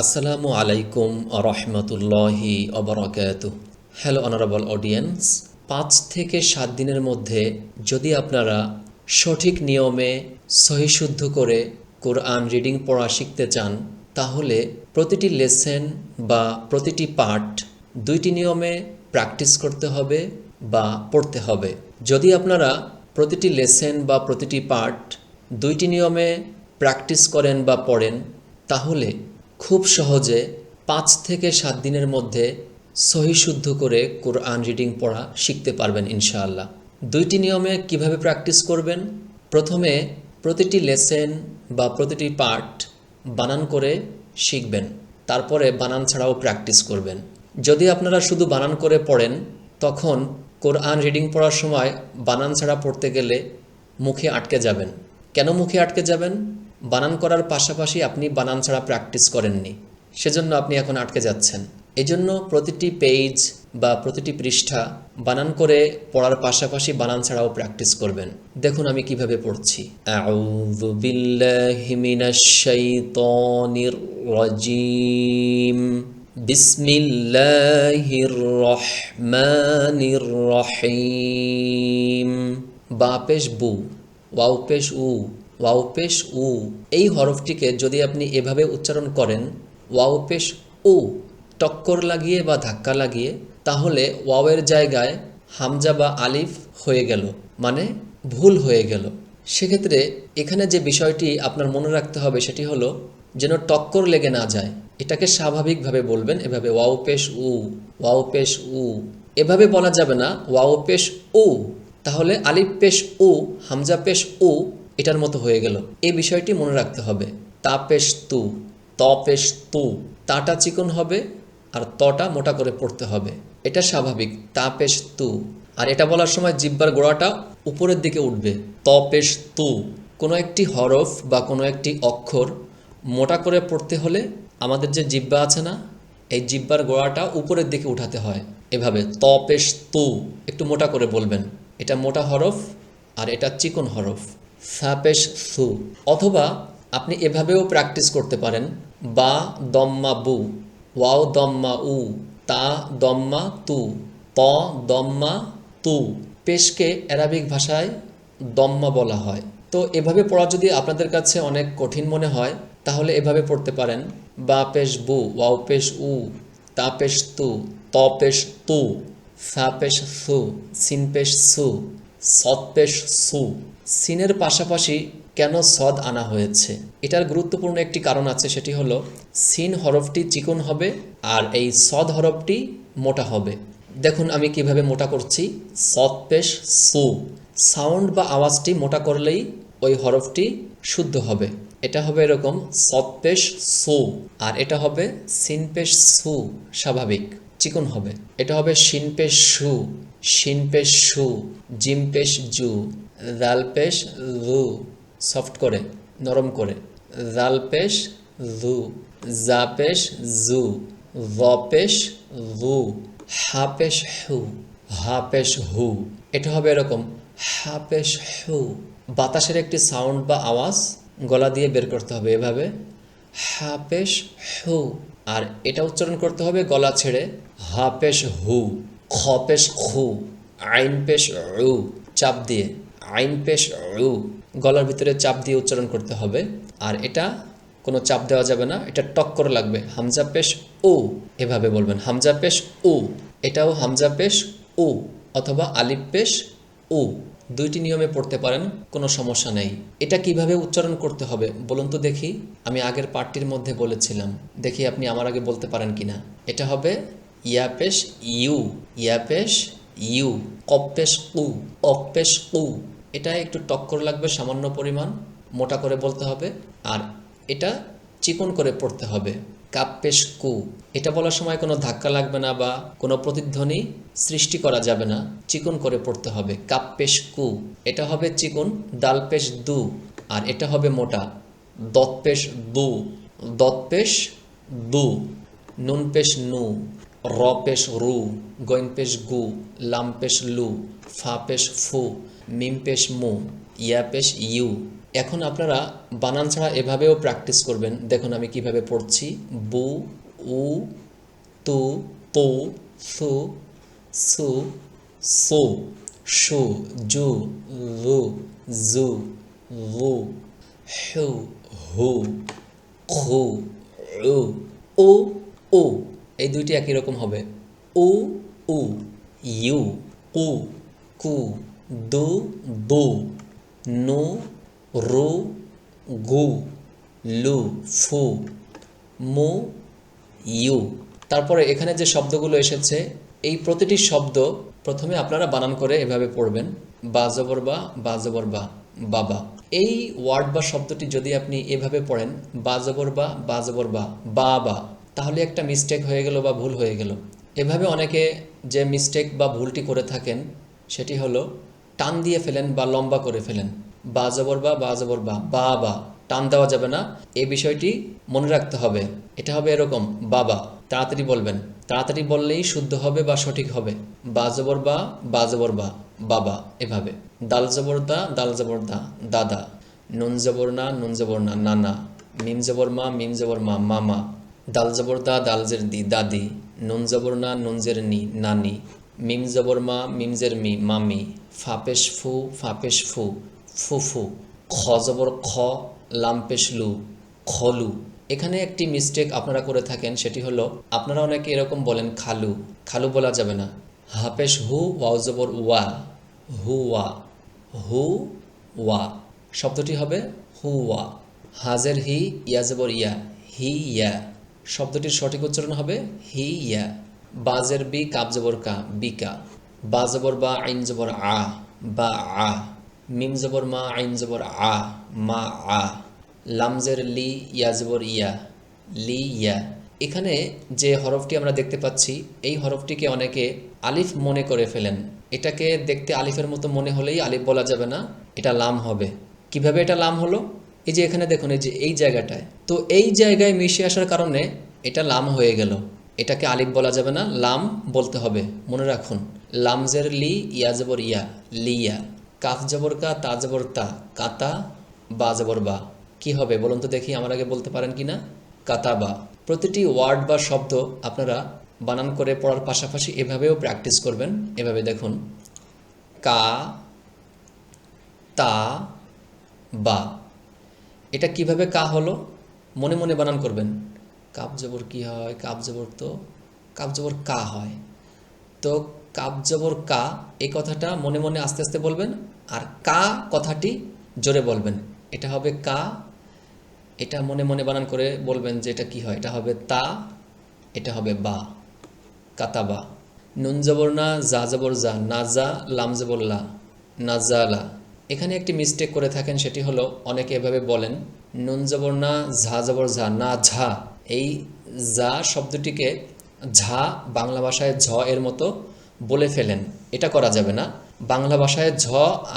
আসসালামু আলাইকুম রহমতুল্লাহি অবরাকাত হ্যালো অনারেবল অডিয়েন্স পাঁচ থেকে সাত দিনের মধ্যে যদি আপনারা সঠিক নিয়মে সহিশুদ্ধ করে কোরআন রিডিং পড়া শিখতে চান, তাহলে প্রতিটি লেসেন বা প্রতিটি পার্ট দুইটি নিয়মে প্র্যাকটিস করতে হবে বা পড়তে হবে। যদি আপনারা প্রতিটি লেসেন বা প্রতিটি পার্ট দুইটি নিয়মে প্র্যাকটিস করেন বা পড়েন, তাহলে খুব সহজে পাঁচ থেকে সাত দিনের মধ্যে সহিশুদ্ধ করে কোরআন রিডিং পড়া শিখতে পারবেন ইনশাআল্লাহ। দুইটি নিয়মে কীভাবে প্র্যাকটিস করবেন? প্রথমে প্রতিটি লেসেন বা প্রতিটি পার্ট বানান করে শিখবেন, তারপরে বানান ছাড়াও প্র্যাকটিস করবেন। যদি আপনারা শুধু বানান করে পড়েন, তখন কোরআন রিডিং পড়ার সময় বানান ছাড়া পড়তে গেলে মুখে আটকে যাবেন। কেন মুখে আটকে যাবেন? বানান করার পাশাপাশি আপনি বানান ছাড়া প্র্যাকটিস করেননি। সেজন্য আপনি এখন আটকে যাচ্ছেন। এই জন্য প্রতিটি পেজ বা প্রতিটি পৃষ্ঠা বানান করে পড়ার পাশাপাশি বানান ছাড়াও প্র্যাকটিস করবেন। দেখুন আমি কীভাবে পড়ছি। রহিম। বা পেশ বু, ওয়াও পেশ উ। ওয়াও পেশ উ। এই হরফটিকে যদি আপনি এভাবে উচ্চারণ করেন ওয়াও পেশ উ, টক্কর লাগিয়ে বা ধাক্কা লাগিয়ে, তাহলে ওয়াওয়ের জায়গায় হামজা বা আলিফ হয়ে গেল মানে ভুল হয়ে গেল। সেক্ষেত্রে এখানে যে বিষয়টি আপনার মনে রাখতে হবে সেটি হলো, যেন টক্কর লেগে না যায়। এটাকে স্বাভাবিকভাবে বলবেন এভাবে ওয়াও পেশ উ ওয়াও পেশ উ। এভাবে বলা যাবে না ওয়াও পেশ উ। তাহলে আলিফ পেশ উ হামজা পেশ উ এটার মতো হয়ে গেল। এই বিষয়টি মনে রাখতে হবে। তাপেশ তু, ত পেশ তু, তাটা চিকন হবে আর তটা মোটা করে পড়তে হবে। এটা স্বাভাবিক। তাপেশ তু। আর এটা বলার সময় জিব্বার গোড়াটা উপরের দিকে উঠবে। ত পেশ তু। কোনো একটি হরফ বা কোনো একটি অক্ষর মোটা করে পড়তে হলে আমাদের যে জিব্বা আছে না, এই জিব্বার গোড়াটা উপরের দিকে উঠাতে হয়। এভাবে ত পেশ তু। একটু মোটা করে বলবেন। এটা মোটা হরফ আর এটা চিকন হরফ। সাপেশ সু। অথবা আপনি এভাবেও প্র্যাকটিস করতে পারেন। বা দম্মা বু, ওয়াও দম্মা উ, তা দম্মা তু, ত দম্মা তু। পেশকে অ্যারাবিক ভাষায় দম্মা বলা হয়। তো এভাবে পড়া যদি আপনাদের কাছে অনেক কঠিন মনে হয়, তাহলে এভাবে পড়তে পারেন। বা পেশ বু, ওয়াও পেশ উ, তা পেশ তু, ত পেশ তু, সা পেশ সু, সিন পেশ সু, সৎ পেশ সু। সিনের পাশাপাশি কেন সদ আনা হয়েছে? এটার গুরুত্বপূর্ণ একটি কারণ আছে, সেটি হলো সিন হরফটি চিকন হবে আর এই সদ হরফটি মোটা হবে। দেখুন আমি কীভাবে মোটা করছি। সৎ পেশ সু। সাউন্ড বা আওয়াজটি মোটা করলেই ওই হরফটি শুদ্ধ হবে। এটা হবে এরকম সৎ পেশ সু আর এটা হবে সিন পেশ সু, স্বাভাবিক। চিকন হবে। এটা হবে শিন পেশ সু শিন পেশ সু জিম পেশ জু দাল পেশ রু, সফট করে, নরম করে। জাল পেশ জু জা পেশ জু ভ পেশ জু হা পেশ হু। এটা হবে এরকম হা পেশ হু। বাতাসের একটি সাউন্ড বা আওয়াজ গলা দিয়ে বের করতে হবে এভাবে। হা পেশ হু। আর এটা উচ্চারণ করতে হবে গলা ছেড়ে। হা পেশ হু, খ পেশ খু, আইন পেশ উ চাপ দিয়ে, আইন পেশ উ গলার ভিতরে চাপ দিয়ে উচ্চারণ করতে হবে। আর এটা কোনো চাপ দেওয়া যাবে না, এটা টক্কর লাগবে। হামজা পেশ উ, এভাবে বলবেন। হামজা পেশ উ, এটাও হামজা পেশ উ, অথবা আলিফ পেশ উ দুইটি নিয়মে পড়তে পারেন, কোনো সমস্যা নেই। এটা কীভাবে উচ্চারণ করতে হবে, বলুন তো দেখি। আমি আগের পার্টটির মধ্যে বলেছিলাম, দেখি আপনি আমার আগে বলতে পারেন কিনা। এটা হবে ইয়াপেশ ইউ ইয়াপেশ ইউ কপ্পেশ উ অপ্পেশ উ। এটা একটু টক্কর লাগবে, সামান্য পরিমাণ, মোটা করে বলতে হবে। আর এটা চিকন করে পড়তে হবে। কাপ্পেশ কু। এটা বলার সময় কোনো ধাক্কা লাগবে না বা কোনো প্রতিধ্বনি সৃষ্টি করা যাবে না। চিকন করে পড়তে হবে। কাপ্পেশ কু। এটা হবে চিকন দাল পেশ দু। আর এটা হবে মোটা। দৎপেশ দু। দৎপেশ দু। নুন পেশ নু। র পেশ রু। গৈন পেশ গু। লাম পেশ লু। ফা পেশ ফু। মিম পেশ মু। ইয়া পেশ ইউ। এখন আপনারা বানান ছাড়া এভাবেও প্র্যাকটিস করবেন। দেখুন আমি কীভাবে পড়ছি। বু, উ, তু তু সু সু সু শু জু লু জু লু হু হু, খু উ ও উ। এই দুইটি একই রকম হবে। উ উ, ইউ, কু কু, দু দু, নু রু গু লু ফু মু ইউ তারপরে এখানে যে শব্দগুলো এসেছে, এই প্রতিটি শব্দ প্রথমে আপনারা বানান করে এভাবে পড়বেন। বা জবর বা বা জবর বা বাবা এই ওয়ার্ড বা শব্দটি যদি আপনি এভাবে পড়েন, বা জবর বা বা জবর বা বা বা, তাহলে একটা মিস্টেক হয়ে গেল বা ভুল হয়ে গেল। এভাবে অনেকে যে মিস্টেক বা ভুলটি করে থাকেন, সেটি হলো টান দিয়ে ফেলেন বা লম্বা করে ফেলেন। বা জবর বা বা জবর বা বা বা, টান দেওয়া যাবে না। এই বিষয়টি মনে রাখতে হবে। এটা হবে এরকম বাবা তাড়াতাড়ি বলবেন। তাড়াতাড়ি বললেই শুদ্ধ হবে বা সঠিক হবে। বা জবর বা বা জবর বা বাবা এভাবে। দাল জবর দা, দাল জবর দা দাদা নুন জবর না, নুন জবর না নানা মিম জবর মা, মিম জবর মা মামা দাল জবর দা, দাল জের দি দাদি নুন জবর না, নুন জের নি নানি মিম জবর মা, মিম জের মি মামি ফাপেশ ফু ফাপেশ ফু। ফুফু, খ জবর খ, লাম্পেশ লু খলু এখানে একটি মিস্টেক আপনারা করে থাকেন, সেটি হলো আপনারা অনেকে এরকম বলেন খালু। খালু বলা যাবে না। হাপেশ হু, ওয়াও জবর ওয়া, হু ওয়া হু ওয়া। শব্দটি হবে হু ওয়া। হাজের হি, ইয়া জবর ইয়া, হি ইয়া। শব্দটির সঠিক উচ্চারণ হবে হি ইয়া। বাজের বি কাব জবর কা বিকা বা জবর বা, আইন জবর আ, বা আ। মিম জবর মা, আইন জবর আ, মা, আ। লামজের লি, ইয়া জবর ইয়া, লি, ইয়া। এখানে যে হরফটি আমরা দেখতে পাচ্ছি, এই হরফটিকে অনেকে আলিফ মনে করে ফেলেন। এটাকে দেখতে আলিফের মতো মনে হলেই আলিফ বলা যাবে না, এটা লাম হবে। কীভাবে এটা লাম হলো? এই যে এখানে দেখুন, এই যে এই জায়গাটায়। তো এই জায়গায় মিশে আসার কারণে এটা লাম হয়ে গেল। এটাকে আলিফ বলা যাবে না, লাম বলতে হবে। মনে রাখুন লামজের লি, ইয়া জবর ইয়া লিয়া কাফ জবর কা, তা জবর তা কাতা বা জবর বা। কি হবে বলুন তো দেখি, আমার আগে বলতে পারেন কি না কাতা বা। প্রতিটি ওয়ার্ড বা শব্দ আপনারা বানান করে পড়ার পাশাপাশি এভাবেও প্র্যাকটিস করবেন। এভাবে দেখুন। কা, তা, বা। এটা কীভাবে কা হলো? মনে মনে বানান করবেন। কাপ জবর কি হয়? কাপ জবর তো কাপ জবর কা হয়। তো কাপ জবর কা, এই কথাটা মনে মনে আস্তে আস্তে বলবেন। আর কা কথাটি জোরে বলবেন। এটা হবে কা। এটা মনে মনে বানান করে বলবেন যে এটা কি হয়। এটা হবে তা, এটা হবে বা। কাতাবা। নুন জবর না, জা জবর জা নাজা লাম জবর লা। নাজালা এখানে একটি মিস্টেক করে থাকেন, সেটি হলো অনেকে এভাবে বলেন, নুন জবর না, ঝা জবর ঝা না ঝা। এই যা শব্দটিকে ঝা বাংলা ভাষায় ঝ এর মতো বলে ফেলেন। এটা করা যাবে না। বাংলা ভাষায় ঝ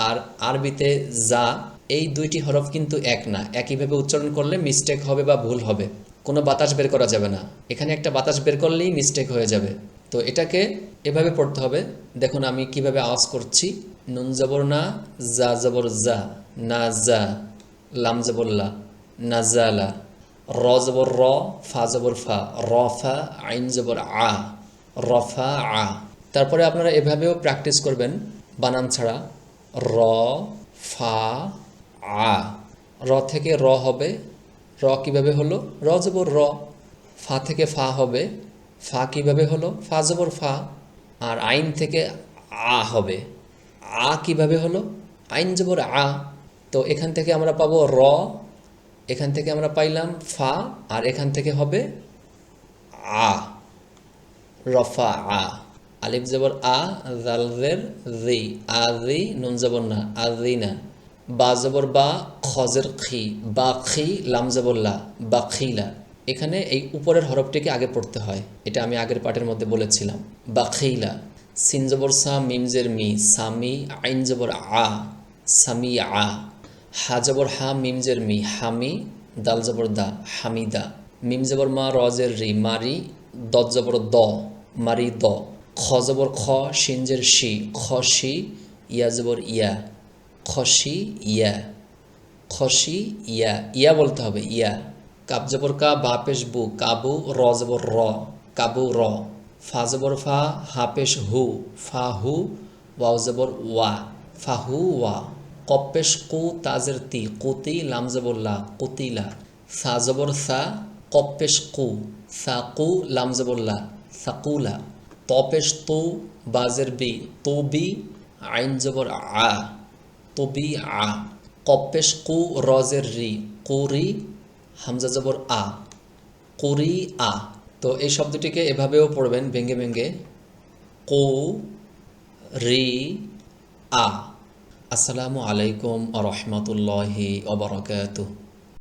আর আরবিতে যা, এই দুইটি হরফ কিন্তু এক না। একইভাবে উচ্চারণ করলে মিস্টেক হবে বা ভুল হবে। কোনো বাতাস বের করা যাবে না। এখানে একটা বাতাস বের করলেই মিস্টেক হয়ে যাবে। তো এটাকে এভাবে পড়তে হবে। দেখুন আমি কীভাবে আওয়াজ করছি। নুন জবর না, জা জবর জা, না জা, লাম জবর লা নাজালা র জবর র, ফা জবর ফা রফা আইন জবর আ রফা আ। তারপরে আপনারা এভাবেও প্র্যাকটিস করবেন। বানান ছাড়া, র, ফা, আ। র থেকে র হবে, র কীভাবে হলো? র জবর র, ফা থেকে ফা হবে, ফা কীভাবে হলো? ফা জবর ফা, আর আইন থেকে আ হবে। আ কীভাবে হলো? আইন জবর আ। তো এখান থেকে আমরা পাবো র, এখান থেকে আমরা পাইলাম ফা, আর এখান থেকে হবে আ। রফা আ। আলিফ জবর আ জালজের জি। আ, জি, নুন জবর না, আ, জি না। বা জবর বা খজের খি। বা খি, লাম জবর লা, বা খিলা এখানে এই উপরের হরফটিকে আগে পড়তে হয়। এটা আমি আগের পাঠের মধ্যে বলেছিলাম। বা খিলা সিন জবর সা মিমজের মি। সামি আইন জবর আ। সামি আ। হা জবর হা মিমজের মি। হামি দাল জবর দা হামিদা মিম জবর মা রজের রি। মারি দ জবর দ। মারি দ। খ জবর খ সিনজের শি খসি ইয়া জবর ইয়া খসি ইয়া খসি ইয়া ইয়া বলতে হবে, ইয়া। কাব জবর কা, বা পেশ বু, কাবু র জবর র কাবু র ফা জবর ফা, হা পেশ হু, ফা হু, ওয়াও জবর ওয়া ফাহু ওয়া। কপেশ কু, তাজের তি, কুতি লা কুতিলা সা জবর সা কপেশ কু, সা কু, লাম জবর লা সাকুলা তপেশ তু বাজের বি, তো বি, আইন জবর আ, তো বি আ। কপেশ কু রজের রি কুরি হামজা জবর আ কুরি আ। তো এই শব্দটিকে এভাবেও পড়বেন ভেঙ্গে ভেঙ্গে কো রি আ। আসসালামু আলাইকুম আ রহমতুল্লাহি অবরকাতুহ